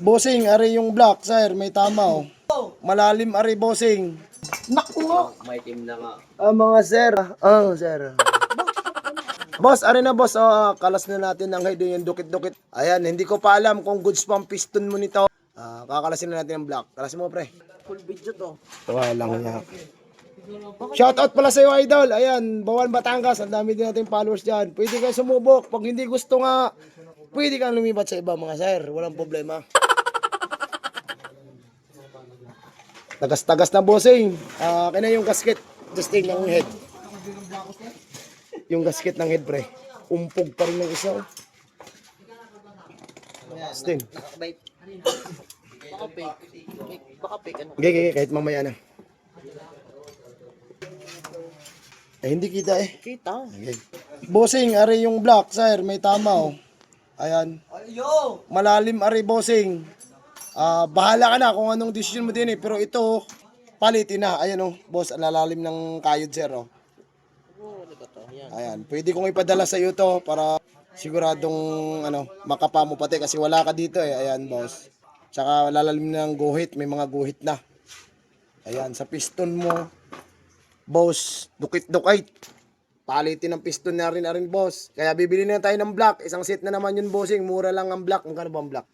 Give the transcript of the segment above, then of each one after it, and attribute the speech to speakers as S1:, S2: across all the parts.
S1: Bossing, ari yung black, sir. May tama, oh. Malalim, ari, bossing. Naku nga.
S2: May team na nga.
S1: Ah, mga sir. Ah, sir. boss, ari na, boss. Oh, kalas na natin ng head yung dukit-dukit. Ayan, hindi ko pa alam kung goods pa ang piston mo nito. Ah, kakalasin na natin ang black. Kalasin mo, pre.
S2: Full video to.
S1: Tawa lang niya. Shoutout pala sa iyo, idol. Ayan, Bawan Batangas. Ang dami din natin followers dyan. Pwede kayo sumubok. Pag hindi gusto nga, pwede kang lumipat sa iba, mga sir. Walang problema. Tagas-tagas na bossing. Ah, kaya yung gasket. Justin ng head. Yung gasket ng head, pre. Umpog pa rin ng isa. oh. Justin.
S2: Bait. Baka fake. Baka fake ano.
S1: Okay, okay, kahit mamaya na. Eh, hindi kita eh.
S2: Kita.
S1: Okay. Bossing, ari yung black, sir. May tama, oh. Ayan. Malalim, ari, bossing. Ah, bahala ka na kung anong decision mo din eh. Pero ito, palitin na. Ayan, oh. Boss, ang lalalim ng kayod, sir, oh. Ayan. Pwede kong ipadala sa iyo to para siguradong ano, makapa mo pati kasi wala ka dito eh. Ayan, boss. Tsaka lalalim ng guhit, may mga guhit na. Ayan, sa piston mo, boss, dukit-dukit. Palitin ng piston na rin na rin, boss. Kaya bibili na tayo ng black. Isang set na naman yun, bossing. Mura lang ang black. Magkano ba ang black?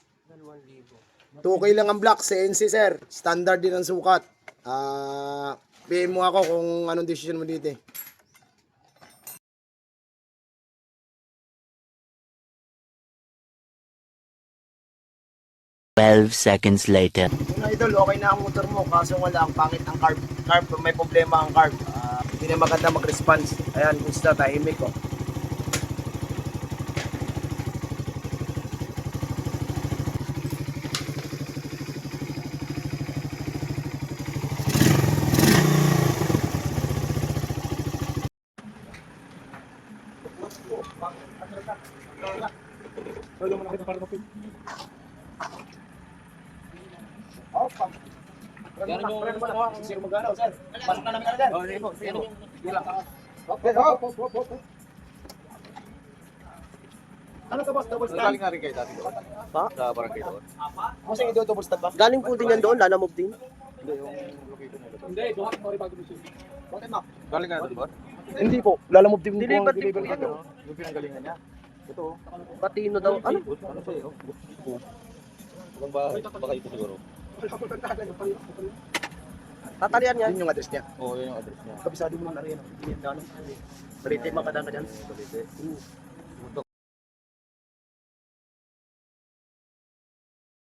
S1: 2K lang ang black, CNC, sir. Standard din ang sukat. Ah, PM mo ako kung anong decision mo dito eh.
S3: Twelve seconds later.
S1: Mga idol, okay na ang motor mo kaso wala ang pangit ang carb. Carb, may problema ang carb. Ah, hindi na maganda mag-response. Ayan, gusto tahimik ko.
S2: Yan yung... Sino mag-ano, sir? Pasok na namin agad. Oh, yan po. Yan yung... Yan lang.
S1: Ano ka boss, double stand?
S4: Galing nga rin kayo dati? Sa barangay doon.
S1: Kasi ito double stand ba?
S2: Galing po din yan doon, Lana Move din.
S4: Hindi, yung location nila doon. Galing nga doon ba?
S1: Hindi po, lalamove din po
S2: Delivered
S1: ang
S2: din po
S1: delivery
S2: yan.
S1: ko.
S4: Ano? Yung pinanggalingan niya. Ito. oh.
S2: Patino daw. Ano?
S4: Ano siya eh? oh. Ibang bahay. Baka ito siguro.
S2: Tatalian yan.
S1: Yun yung address niya.
S4: Oo, yun yung address niya.
S1: Kabisado mo na rin.
S2: Balite, makadang ka dyan.
S4: Balite.